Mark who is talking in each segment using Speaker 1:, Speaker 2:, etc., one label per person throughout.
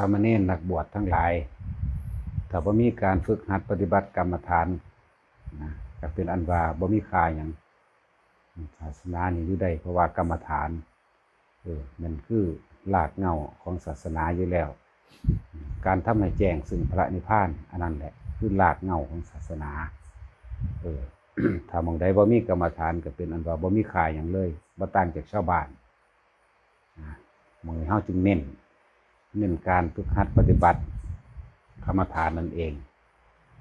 Speaker 1: สามเณรนักบวชทั้งหลายถ้าบ่มีการฝึกหัดปฏิบัติกรรมฐานนะก็เป็นอันว่าบ่มีค่าหยังศาสนานี่อยู่ได้เพราะว่ากรรมฐานเออมันคือรากเงาของศาสนาอยู่แล้ว การทำให้แจ้งซึ่งพระนิพพานอันนั้นแหละคือรากเงาของศาสนา เออถ้ามองใดบ่มีกรรมฐานก็เป็นอันว่าบ่มีค่าหยังเลยบ่ต่างจากชาวบ้านนะมือเฮาจึงเน้น เน้นการฝึกหัดปฏิบัติกรรมฐานนั่นเอง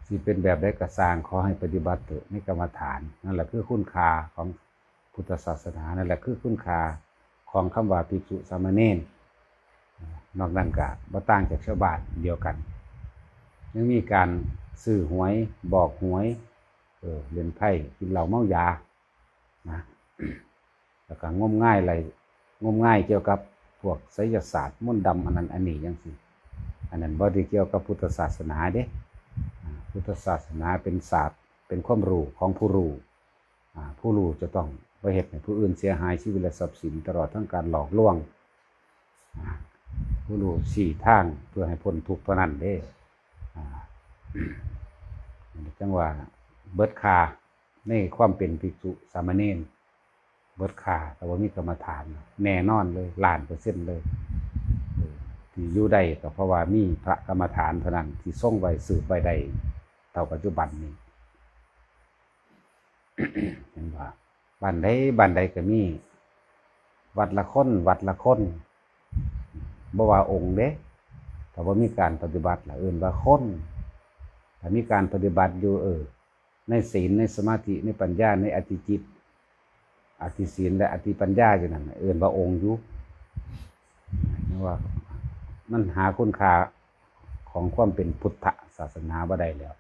Speaker 1: ที่เป็นแบบได้กระสร้างขอให้ปฏิบัติเถอะในกรรมฐาน นั่นแหละคือคุณค่าของพุทธศาสนานั่นแหละคือคุณค่าของคำว่าภิกษุสามเณรนอกนั้นก็บ่ต่างจากชาวบ้านเดียวกันยังมีการซื้อหวยบอกหวยเออเล่นไพ่กินเหล้าเมายานะแล้วก็งมง่ายอะไรงมง่ายเกี่ยวกับ พวกไสยศาสตร์มนต์ดำอันนั้นอันนี้ยังสิอันนั้นบ่ได้เกี่ยวกับพุทธศาสนาเด้พุทธศาสนาเป็นศาสตร์เป็นความรู้ของผู้รู้ผู้รู้จะต้องไปเหตุให้ผู้อื่นเสียหายชีวิตและทรัพย์สินตลอดทั้งการหลอกลวงผู้รู้สี่ทางเพื่อให้พ้นทุกข์เท่านั้นเด้จังว่าเบิดคาในความเป็นภิกษุสามเณร เบิดคาแต่ว่ามีกรรมฐาน แน่นอนเลยล้านเปอร์เซ็นต์เลยที่อยู่ได้ก็เพราะว่ามีพระกรรมฐานเท่านั้นที่ทรงไว้สืบไว้ได้เท่าปัจจุบันนี้เห็นว่าบ้านใดบ้านใดก็มี วัดละคนวัดละคนบ่ว่าองค์เด้แต่ว่ามีการปฏิบัติละเอื่นว่าคนถ้ามีการปฏิบัติอยู่เออในศีลในสมาธิในปัญญาในอธิจิต อธิศีลและอธิปัญญาอยู่นั่นเอื่นว่าองค์อยู่นี่ว่า มันหาคุณค่าของความเป็นพุทธศาสนาบ่ได้แล้ว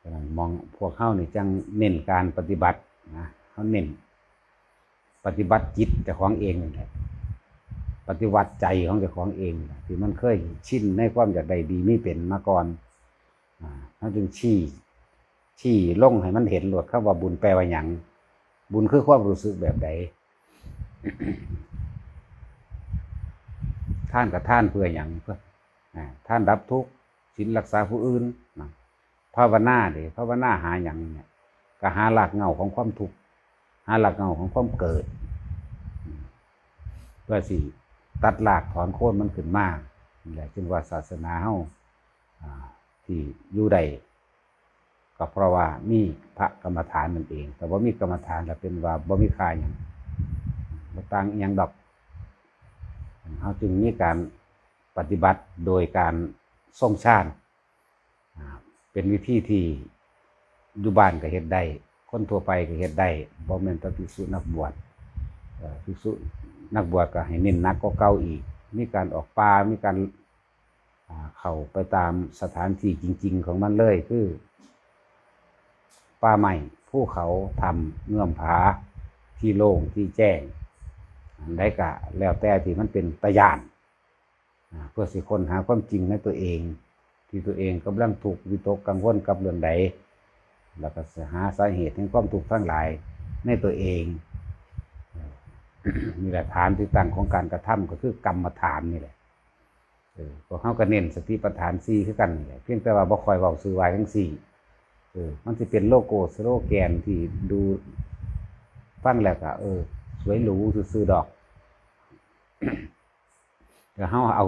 Speaker 1: ฉะนั้นมองพวกเข้านี่จังเน้นการปฏิบัตินะเขาเน้นปฏิบัติจิตเจ้าของเองนี่แหละปฏิวัติใจของเจ้าของเองนี่แหละที่มันเคยชินในความอยากใดดีไม่เป็นมาก่อนอ่าเขาจึงชี้ชี้ลงให้มันเห็นหลวดคำว่าบุญแปลว่าหยัง บุญคือความรู้สึกแบบใดท่านกับท่านเพื่ออย่างเพื่อท่านรับทุกข์ศีลรักษาผู้อื่นภาวนาเด้ภาวนาหาอย่างเนี่ยก็หาหลักเหงาของความทุกข์หาหลักเหงาของความเกิด เพื่อสิตัดหลากถอนโค่นมันขึ้นมานี่แหละจึงว่าศาสนาเฮาอ่าที่อยู่ใด ก็เพราะว่ามีพระกรรมฐานนั่นเอง แต่ว่ามีกรรมฐานแล้วเป็นว่าบ่มีค่าอย่างบ่ต่างอหยังดอกเขาจึงมีการปฏิบัติโดยการทรงชาติเป็นวิธีที่อยู่บ้านก็เฮ็ดได้คนทั่วไปก็เฮ็ดได้บ่แม่นแต่ภิกษุนักบวชภิกษุนักบวชก็ให้เน้นนักก็เก่าอีก มีการออกป่ามีการเข้าไปตามสถานที่จริง ๆ ของมันเลยคือ ป่าใหม่ภูเขาทำเงื่อมผาที่โล่งที่แจ้งอันใดก็แล้วแต่ที่มันเป็นตะยาน เพื่อสิคนหาความจริงในตัวเอง ที่ตัวเองกำลังถูกวิตกกังวลกับเรื่องใด แล้วก็หาสาเหตุแห่งความทุกทั้งหลายในตัวเองนี่แหละฐานที่ตั้งของการกระทำก็คือกรรมฐานนี่แหละเอเข้าก็เน้นสติปัฏฐานสี่คือกันนี่แหละเพียงแต่ว่าบ่คอยเว้าซื้อไว้ทั้งสี่ มันจะเป็นโลโก้สโลแกนที่ดูฟังแล้วก็เออ สวยหรูซื่อๆดอกแต่เฮาเอา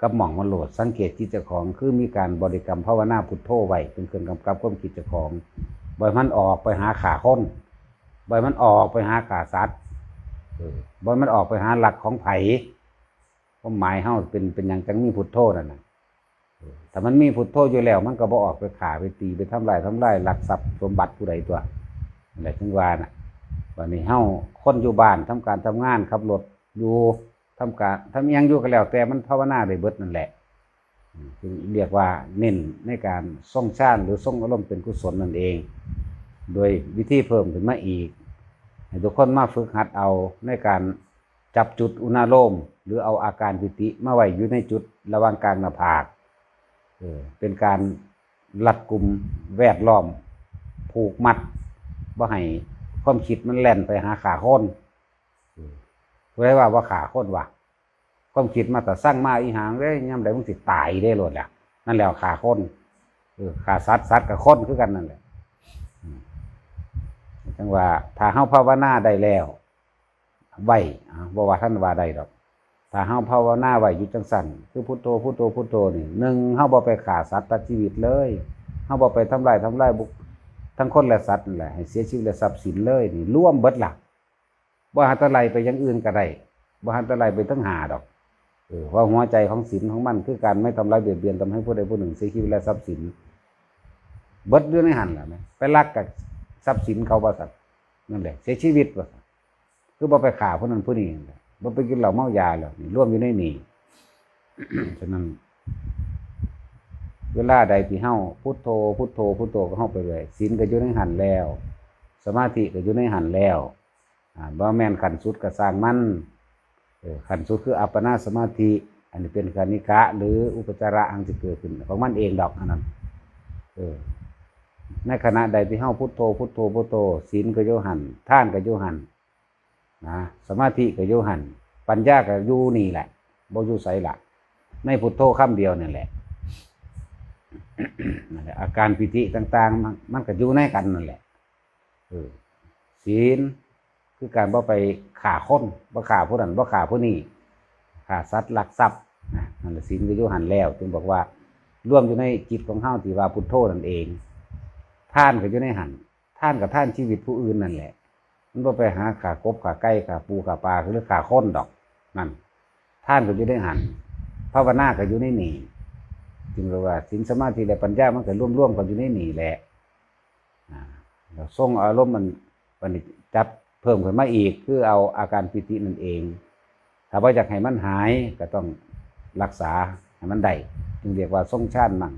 Speaker 1: กับหม่องมาโหลดสังเกตจิตเจ้าของ คือมีการบริกรรมภาวนาพุทโธไว้เป็นเครื่องกำกับความคิดเจ้าของบ่อยมันออกไปหาขาค้นบ่อยมันออกไปหาขาสัตว์บ่อยมันออกไปหาหลักของไผความหมายเฮาเป็นเป็นอย่างจังมีพุทโธนั่นน่ะ เออถ้ามันมีพุทโธอยู่แล้ว มันก็บ่ออกไปขาไปตีไปทำลายทำลายหลักทรัพย์สมบัติผู้ใดตัวนั่นแหละจึงว่าน่ะวันนี้เฮ้าคนอยู่บ้านทำการทำงานขับรถอยู่ทำการทำยังอยู่ก็แล้ว แต่มันภาวนาได้เบิดนั่นแหละจึงเรียกว่าเน้นในการทรงชาติหรือทรงอารมณ์เป็นกุศลนั่นเอง โดยวิธีเพิ่มขึ้นมาอีกให้ทุกคนมาฝึกหัดเอาในการจับจุดอุณาโลมหรือเอาอาการปิติมาไว้อยู่ในจุดระหว่างกลางหน้าผาก เป็นการรัดกลุ่มแวดล้อม ผูกมัดว่าให้ความคิดมันแล่นไปหาขาค้นผู้ใดว่าว่าขาค้นวะความคิดมาแต่สร้างมาอีหางเด้ยย่ำใดมึงสิตายได้โลดแหละนั่นแหละขาค้นขาสัตว์สัตว์กับค้นคือกันนั่นแหละจังว่าถ้าเฮาภาวนาได้แล้วไว้อ่าบ่ว่าท่านว่าได้ดอก ถ้าเฮาภาวนาไว้อยู่จังสั่นคือพุทโธพุทโธพุทโธนี่หนึ่งเฮาบ่ไปฆ่าสัตว์ตัดชีวิตเลยเฮาบ่ไปทำลายทำลายบุคทั้งคนและสัตว์นั่นแหละให้เสียชีวิตและทรัพย์สินเลยนี่ร่วมเบิดหลักบ่หันตะไลไปยังอื่นก็ได้บ่หันตะไลไปทั้งหาดอกเออเพราะหัวใจของศีลของมันคือการไม่ทำลายเบียดเบียนทำให้ผู้ใดผู้หนึ่งเสียชีวิตและทรัพย์สินเบิดอยู่ในหันล่ะแม่ไปลักกับทรัพย์สินเขาบ่สัตว์นั่นแหละเสียชีวิตบ่สัตว์คือบ่ไปฆ่าผู้นั้นผู้นี้ นั่นแหละบ่ไปกินเหล้าเมายาหรอกร่วมอยู่ในนี่ฉะนั้น เวลาใดที่เฮาพุทโธพุทโธพุทโธก็เฮาไปเลยศีลก็อยู่ในหันแล้ว สมาธิก็อยู่ในหันแล้วอ่าบ่แม่นขันสุดก็สร้างมันขันสุดคืออัปปนาสมาธิ อันนี้เป็นกานิกะ หรืออุปจาระอังจะเกิดขึ้นของมันเองดอกอันนั้นเออในขณะใดที่เฮาพุทโธพุทโธพุทโธศีลก็อยู่หันท่านก็อยู่หัน นะสมาธิก็อยู่หันปัญญาก็อยู่นี่แหละบ่อยู่ไสละในพุทโธคำเดียวนี่แหละนั่นแหละอาการปิติต่าง ๆ มันมันก็อยู่ในกันนั่นแหละเออศีลคือการบ่ไปข่าคนบ่ข่าผู้นั้นบ่ข่าผู้นี้ข่าสัตว์ลักทรัพย์นะนั่นแหละศีลก็อยู่หันแล้วจึงบอกว่าร่วมอยู่ในจิตของเฮาที่ว่าพุทโธนั่นเอง ท่านก็อยู่ในหันท่านกับท่านชีวิตผู้อื่นนั่นแหละ มันบ่ไปหาขากบขาไก่ขาปูขาปลาหรือขาค้นดอกนั่นท่านก็อยู่ในหันภาวนาก็อยู่ในนี่จึงเรียกว่าสินสมาธิและปัญญามันก็ร่วมๆกันอยู่ในนี่แหละเราส่งอารมณ์มันมันจับเพิ่มขึ้นมาอีก คือเอาอาการปิตินั่นเอง ถ้าว่าอยากให้มันหายก็ต้องรักษาให้มันได้จึงเรียกว่าทรงชาติมั่ง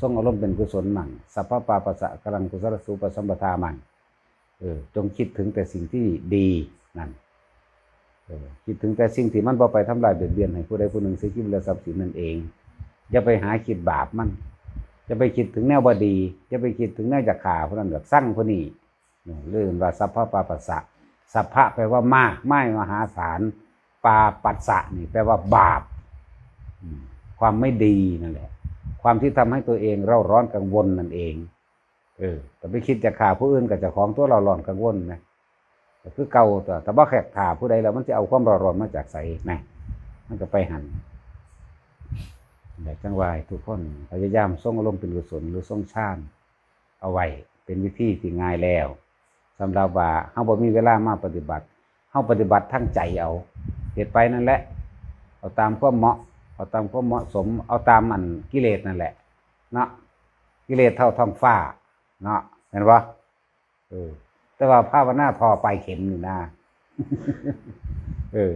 Speaker 1: ทรงอารมณ์เป็นกุศลมั่งสัพพะปาปัสสะกำลังกุศลสูปสัมปทามั่ง ออจงคิดถึงแต่สิ่งที่ดีนั่นเออคิดถึงแต่สิ่งที่มันบ่ไปทำลายเบียดเบียนให้ผู้ใดผู้หนึ่งเสียชีวิตและทรัพย์สินนั่นเองอย่าไปหาคิดบาปมันจะไปคิดถึงแนวบดีจะไปคิดถึงแนวจากขาผู้นั้นแบบสร้างผู้นี้เรื่องว่าสัพพะปาปัสสะสัพพะแปลว่ามากไม่มหาศาลปาปัสสะนี่แปลว่าบาป ความไม่ดีนั่นแหละ ความที่ทำให้ตัวเองเร่าร้อนกังวลนั่นเอง เออแต่ไปคิดจะขาผู้อื่นกับเจ้าของตัวเราร้อนกังวลนะคือเก่าแตัวแต่ว่าแขกถ่าผู้ใดแล้วมันจะเอาความร้อนมาจากใสนะมันก็ไปหันแต่จังหวายทุกคนพยายามส่งอารมณ์เป็นกุศลหรือส่งชาติเอาไว้เป็นวิธีที่ง่ายแล้วสำหรับว่าเฮาบ่มีเวลามาปฏิบัติเฮาปฏิบัติทั้งใจเอาเหตุไปนั่นแหละ เอาตามความเหมาะ เอาตามความเหมาะสม เอาตามมันกิเลสนั่นแหละเนาะกิเลสเท่าท้องฟ้า เนาะเห็นปะเออ แต่ว่าภาวนาทอไปเข็มอยู่นะเออ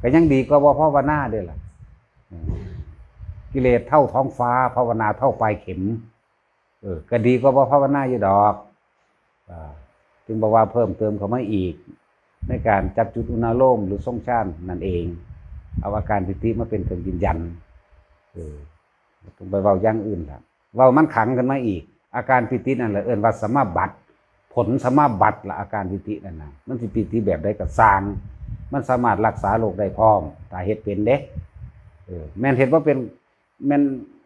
Speaker 1: ก็ยังดีกว่าบ่ภาวนาเด้อล่ะกิเลสเท่าท้องฟ้า ภาวนาเท่าปลายเข็ม เออ ก็ดีกว่าบ่ภาวนาอยู่ดอกอจึงบอกว่าเพิ่มเติมเขามาอีก ในการจับจุดอุณาโลมหรือทรงชาตินั่นเอง เอาอาการปิติมาเป็นเครื่องยืนยัน เออต้องไปเว้าย่างอื่นครับเว้ามันขังกันมาอีก อาการปิตินั่นแหละเอิ้นว่าสมาบัติ ผลสมาบัติละอาการปิตินั่นนะมันสิปิติแบบใดก็สร้าง มันสามารถรักษาโรคได้พร้อมถ้าเฮ็ดเป็นเด้เออแม่นเฮ็ดว่าเป็นแม่น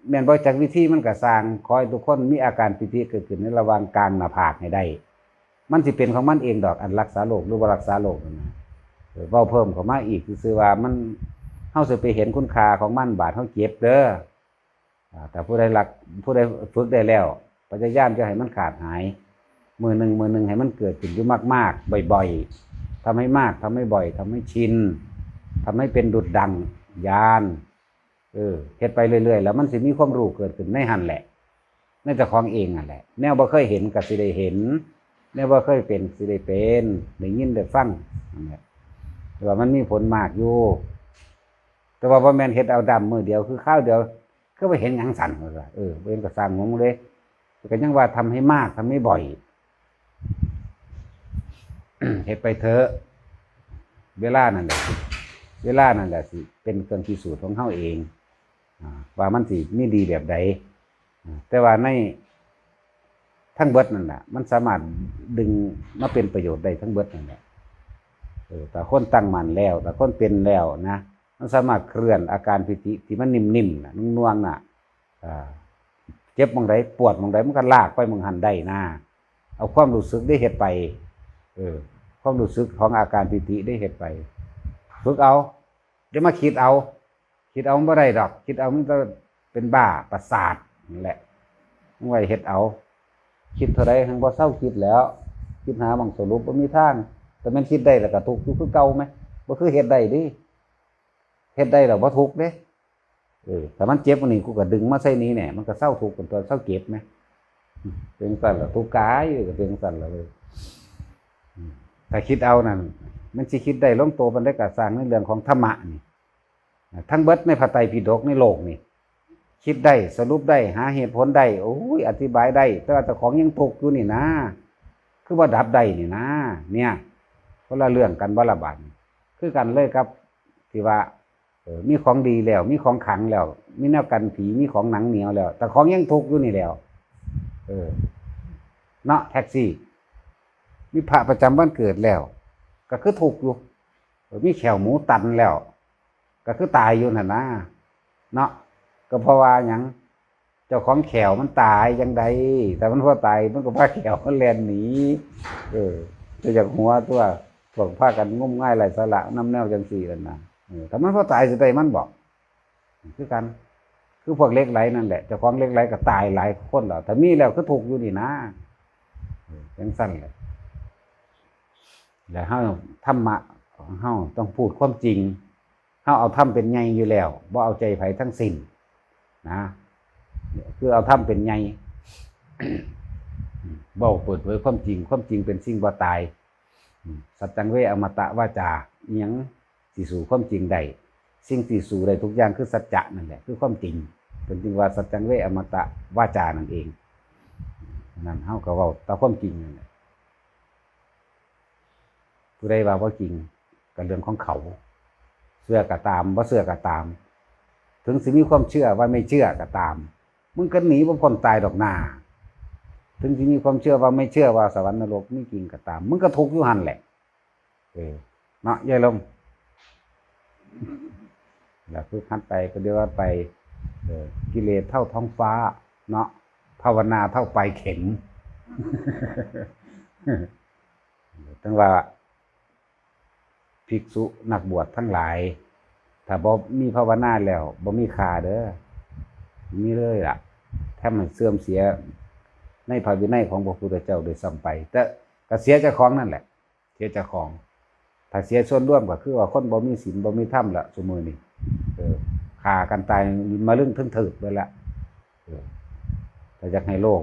Speaker 1: แม่นบ่จักวิธีมันก็สร้างขอให้ทุกคนมีอาการปิติเกิดขึ้นในระหว่างกลางหน้าผากให้ได้ มันสิเป็นของมันเองดอกอันรักษาโรคหรือว่ารักษาโรคนั่นนะเออว้าเพิ่มเข้ามาอีกคือว่ามันเฮาสิไปเห็นคุณค่าของมันบาดเฮาเจ็บเด้อแต่ผู้ใดรักผู้ใดฝึกได้แล้ว พยายามจะให้มันขาดหาย มือหนึ่งมือหนึ่งให้มันเกิดขึ้นอยู่มาก ๆ บ่อย ๆทำให้มากทำให้บ่อยทำให้ชินทำให้เป็นดุดดังยานเออเฮ็ดไปเรื่อยๆ แล้วมันสิมีความรู้เกิดขึ้นในหันแหละในเจ้าของเองอะแหละ แนวบ่เคยเห็นก็สิได้เห็น แนวบ่เคยเป็นสิได้เป็นได้ยินได้ฟังนั่นแหละแต่ว่ามันมีผลมากอยู่ แต่ว่าบ่แม่นเฮ็ดเอาดำมือเดียวคือข้าวเดียวก็ไปเห็นหยังสั่นว่าเออเว้นก็สร้างงงเลย ก็ยังว่าทำให้มากทำให้บ่อยเฮ็ดไปเถอะเวลานั่นแหละสิเวลานั่นแหละสิเป็นเครื่องพิสูจน์ของเฮาเองว่ามันสิมีดีแบบใดแต่ว่าในทั้งเบิดนั่นแหละมันสามารถดึงมาเป็นประโยชน์ได้ทั้งเบิดนั่นแหละแต่คนตั้งมันแล้ว แต่คนเป็นแล้วนะ มันสามารถเคลื่อนอาการปิติที่มันนิ่มๆน่ะนุ่งๆน่ะอ่า เจ็บมองใดปวดมองใดมันก็ลากไปมองหันได้นะเอาความรู้สึกได้เฮ็ดไป เออ ความรู้สึกของอาการปิติได้เฮ็ดไปฝึกเอาจะมาคิดเอา คิดเอาไม่ได้ดอก คิดเอามันจะเป็นบ้าประสาทนั่นแหละมันไว้เฮ็ดเอา คิดเท่าไรทั้งบ่เศร้าคิดแล้ว คิดหาบางสรุปบ่ามีทาง แต่มันคิดได้แล้วก็ทุกข์คือเก่าไหมบ่คือเฮ็ดได้ดิเฮ็ดได้แล้วบ่ทุกข์เด้ เออถ้ามันเจ็บอันนี้กูก็ดึงมาใส่นี้แหน่ยมันก็เศร้าทุกข์เป็นตัวเศร้าเก็บไหมเป็นสั่นละทุกข์กายอยู่ก็เป็นสั่นละเลยอืมถ้าคิดเอานั่นมันสิคิดได้ลงโตมันได้กระสร้างในเรื่องของธรรมะนี่ทั้งเบิดในพระไตรปิฎกในโลกนี่ คิดได้สรุปได้ หาเหตุผลได้โอ้ยอธิบายได้แต่ว่าของยังทุกอยู่นี่นะ คือว่าดับได้นี่นะ เนี่ยคนละเรื่องกันบละบันคือกันเลยครับที่ว่า มีของดีแล้ว มีของขังแล้วมีแนวกันผีมีของหนังเหนียวแล้ว แต่ของยังทุกข์อยู่นี่แล้ว เออ เนาะแท็กซี่ มีพระประจำวันเกิดแล้ว ก็คือทุกข์อยู่มีแขวหมูตันแล้ว ก็คือตายอยู่น่ะนะเนาะก็เพราะว่าหยังเจ้าของแขวมันตายยังไดแต่มันพอตายมันก็พาแขวมันแลนหนีเออจะจากหัวตัวพวกพากันงมง่ายไรสาระน้ำแนวจังสี่กันนะ เออแต่มันพอตายสิได้มันบอกคือกัน คือพวกเล็กไหลนั่นแหละเจ้าของเล็กไหลก็ตายหลายคนแล้วแต่มีแล้วก็ถูกอยู่นี่นะเออจังสั้นเลยแล้วเฮาธรรมะของเฮาต้องพูดความจริงเฮาเอาทำเป็นไงอยู่แล้วบ่เอาใจไผทั้งสิ้นนะคือเอาทำเป็นไงเบ้าเปิดเผยความจริง ความจริงเป็นสิ่งบ่ตาย สัจจังเวอมตะว่าจาอิหยัง สิสู่ความจริงใดสิ่งที่สู่ใดทุกอย่างคือสัจจะนั่นแหละคือความจริงเป็นจริงว่าสัจจังเวอมตะวาจานั่นเองนั่นเฮาก็เว้าตามความจริงนั่นแหละผู้ใดว่าบ่จริงก็เรื่องของเขาเสื้อก็ตามบ่าเสื้อก็ตาม ถึงสิมีความเชื่อว่าไม่เชื่อก็ตาม มึงก็หนีบ่พ้นตายดอกหนาถึงสิมีความเชื่อว่าไม่เชื่อว่าสวรรค์นรกไมีจริงก็ตาม มึงก็ทุกข์อยู่หันแหละเออเนาะยายลม แล้วฝึกหัดไปก็เดียวว่าไปกิเลสเท่าท้องฟ้า เนาะภาวนาเท่าไปลายเข็มตั้งว่าภิกษุนักบวชทั้งหลาย ถ้าบ่มีภาวนาแล้วบ่มีค่าเด้อมีเลยล่ะ ถ้ามันเสื่อมเสียในพรวินัยของพระพุทธเจ้าโดยซ้ำไป แต่ก็เสียเจ้าของนั่นแหละ เสียเจ้าของ ถ้าเสียส่วนร่วมก็คือว่าคนบ่มีศีลบ่มีธรรมละสมือนี่เออฆ่ากันตายมาเรื่องทึ่งถึกไปละเออถ้าอยากให้โลก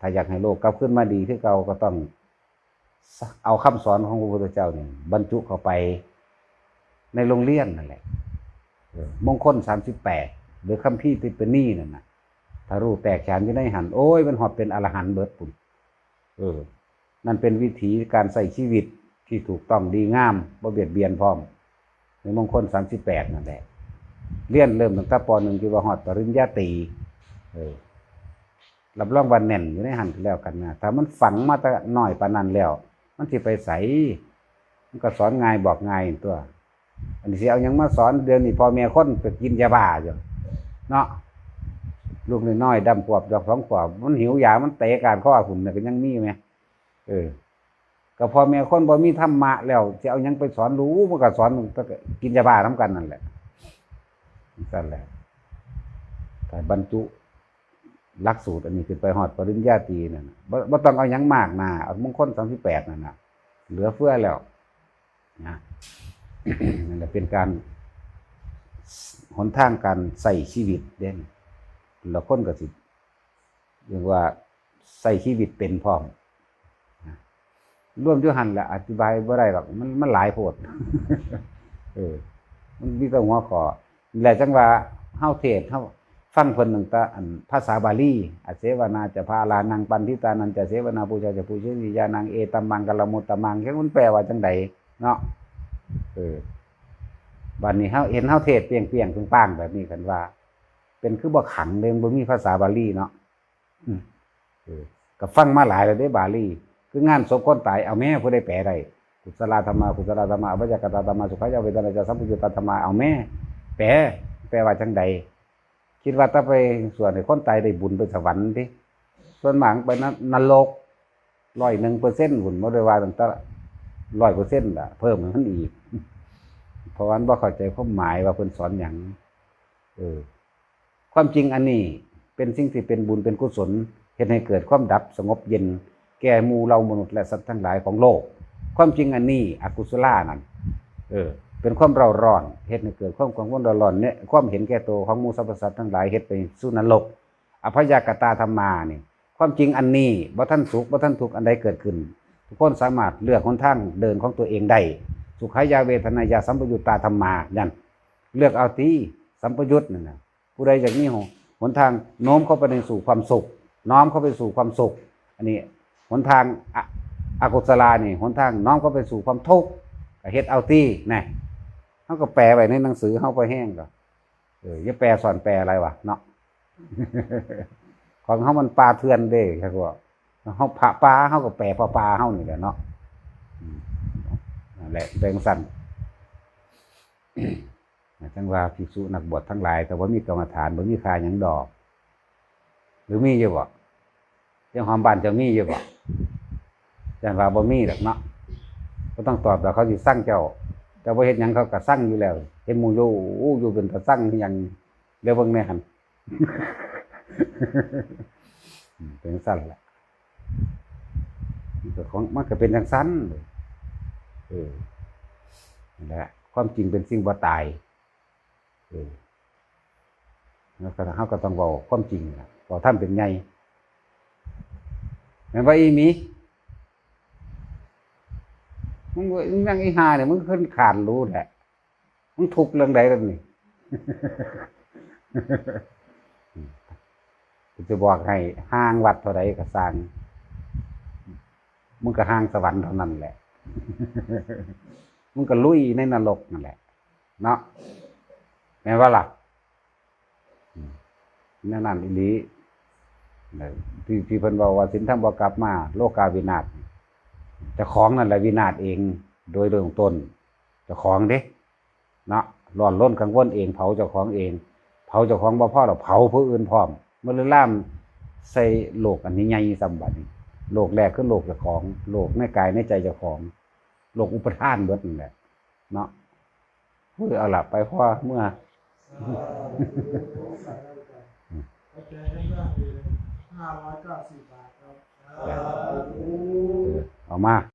Speaker 1: ถ้าอยากให้โลกกลับขึ้นมาดีที่เก่าก็ต้อง เอาคำสอนของพระพุทธเจ้าเนี่ยบรรจุเข้าไปในโรงเรียนนั่นแหละเออมงคลสามสิบแปดหรือคำพี่ติปนี่นั่นนะถ้ารู้แตกฉานอยู่ในหันโอ้ยมันหอดเป็นอรหันต์เบิดปุ่นเออ นั่นเป็นวิถีการใส่ชีวิต ที่ถูกต้องดีงามบ่เบียดเบียนพร้อมในมงคลสามสิบแปดนั่นแหละเรียนเริ่มตั้งแต่ปหนึ่งจนว่าหอดปริญญาตรีเออรับรองวันแน่นอยู่ในหันแล้วกันนะถ้ามันฝังมาแต่น้อยปานนั้นแล้ว มันสิไปใสมันก็สอนง่ายบอกง่ายตัว อันนี้สิเอายังมาสอนเดือนนี้พอแม่คนไปกินยาบ้าอยู่เนาะลูกน้อยๆดำขวบดอกสองขวบมันหิวยามันเตะการข้อหุ่นน่ะก็ยังมีไหมเออ ก็พอแม่คนบ่มีธรรมะแล้วจะเอายังไปสอนรู้มันก็สอนก็กินยาบ้าน้ำกันนั่นแหละนั่นแหละแต่บรรจุหลักสูตรอันนี้ขึ้นไปหอดปริญญาตรีนั่นน่ะบ่ต้องเอายังมากนะเอามงคลสามสิบแปดนั่นนะเหลือเฟือแล้วนะนั่นแหละเป็นการหนทางการใส่ชีวิตเด่นแล้วคนก็สิเรียกว่าใส่ชีวิตเป็นพร้อม ร่วมด้วยหันแหละอธิบายบ่ได้หรอกมันมันหลายโพดเออ มันมีแต่หัวขอแหละจังว่าเฮาเทศเฮาฟังเพิ่นหนึ่งตาอันภาษาบาลีอเสวนาจะพาลานังปันทิตานันจะเสวนาปูชาจะปูชนียานังเอตัมมังกะละมุตตมังแค่มันแปลว่าจังใดเนาะเออบัดนี้เฮาเห็นเฮาเทศเปียงเปียงๆป้างแบบนี้กันว่า เป็นคือบ่ขังเด้บ่มีภาษาบาลีเนาะอืมเออก็ฟังมาหลายแล้วเด้บาลี คืองานศพคนตายเอาแม่ผู้ใดแปลได้กุศลธรรมะกุศลธรรมะอภิญากตธรรมะสุขายาเวทนาจาสัมปุญญตธรรมะเอาแม่ แปลแปลว่าจังใด คิดว่าถ้าไปส่วนให้คนตายได้บุญไปสวรรค์ดิส่วนหมางไปนนรกร้อยหนึ่งเปอร์เซ็นต์หุ่นบ่ได้ว่าตั้งแต่ร้อยเปอร์เซ็นต์ละเพิ่มมันอีก เพราะว่าบ่เข้าใจความหมายว่าเพิ่นสอนหยังเออ ความจริงอันนี้เป็นสิ่งที่เป็นบุญเป็นกุศลเฮ็ดให้เกิดความดับสงบเย็น แก่มูเรามนุษย์และสัตว์ทั้งหลายของโลก ความจริงอันนี้อกุศลานั่นเออเป็นความเราร้อนเฮ็ดให้เกิดความกังวลเราร้อนเนี่ยความเห็นแก่ตัวของมูสรรพสัตว์ทั้งหลายเฮ็ดไปสู่นรกอภยากตาธรรมานี่ความจริงอันนี้บ่ท่านสุขบ่ท่านทุกข์อันใดเกิดขึ้น ทุกคนสามารถเลือกหนทางเดินของตัวเองได้สุขายาเวทนายาสัมปยุตตาธรรมายันเลือกเอาที่สัมปยุตนั่นนะผู้ใดอย่างนี้หนทางโน้มเข้าไปในสู่ความสุข น้อมเข้าไปสู่ความสุข อันนี้ หนทางอะอกุศลานี่หนทางน้อมเข้าไปสู่ความทุกข์เฮ็ดเอาที่นะเขาก็แปลไว้ในหนังสือเขาไปแห้งก็เอออย่าแปลสอนแปลอะไรวะเนาะของเขามันปลาเทือนเด้ครับว่าเขาผะปลาเขาก็แปลปลาปลาเขานี่แหละเนาะอืมนั่นแหละแบ่งสั้นจังว่าภิกษุนักบวชทั้งหลาย แต่ว่ามีกรรมฐานบ่มีคาหยังดอก หรือมีอยู่บ่ จ้าหอมบ้านเจะมีอยู่บ่จังว่าบ่มีดอกเนาะก็ต้องตอบแต่เขาสิสั่งเจ้าเจ้าบ่เฮ็ดหยังเขาก็สั่งอยู่แล้วเห็นหมู่อยู่อู้อยู่เป็นตาสั่งอหยังเดี๋ยวเบิ่งแน่หั่นเป็นสั้นแหละมันก็ของมันก็เป็นอย่างสั้นเลยเออนั่นแหละความจริงเป็นสิ่งบ่ตาย เออแล้วก็เขาก็ต้องบอกความจริงนะบอกท่านเป็นไง ม่นว่าอีมีมึงว่ามึงยังอีหาเนี่ยมึงขึ้นขานรู้แหละมึงทุกเรื่องใดกันนี่จะบอกให้ห่างวัดเท่าไรก็สร้างมึงก็ห่างสวรรค์เท่านั้นแหละ มึงก็ลุยในนรกนั่นแหละ เนาะแม่นว่าล่ะนั่นนั่นอีหลีน่ะ ที่ที่เพิ่นบอกว่าสินธรรมบ่กลับมา โลกาวินาศจะของนั่นแหละวินาศเอง โดยเรื่องต้นจะของเด้เนาะร้อนร้นกังวลเอง เผาเจ้าของเอง เผาเจ้าของบ่พ่อเราเผาผู้อื่นพร้อมเมื่อเลยล่ามใส่โลกอันนี้ใหญ่สำบัดนี้โลกแรกคือโลกเจ้าของโลกในกายในใจเจ้าของโลกอุปทานเบิดนั่นแหละเนาะเพื่อเอาหลับไปเพราะว่าเมื่อ
Speaker 2: โอเคให้เรื่องดีเลยห้าร้อยเก้าสิบบาทครับ
Speaker 1: เอามา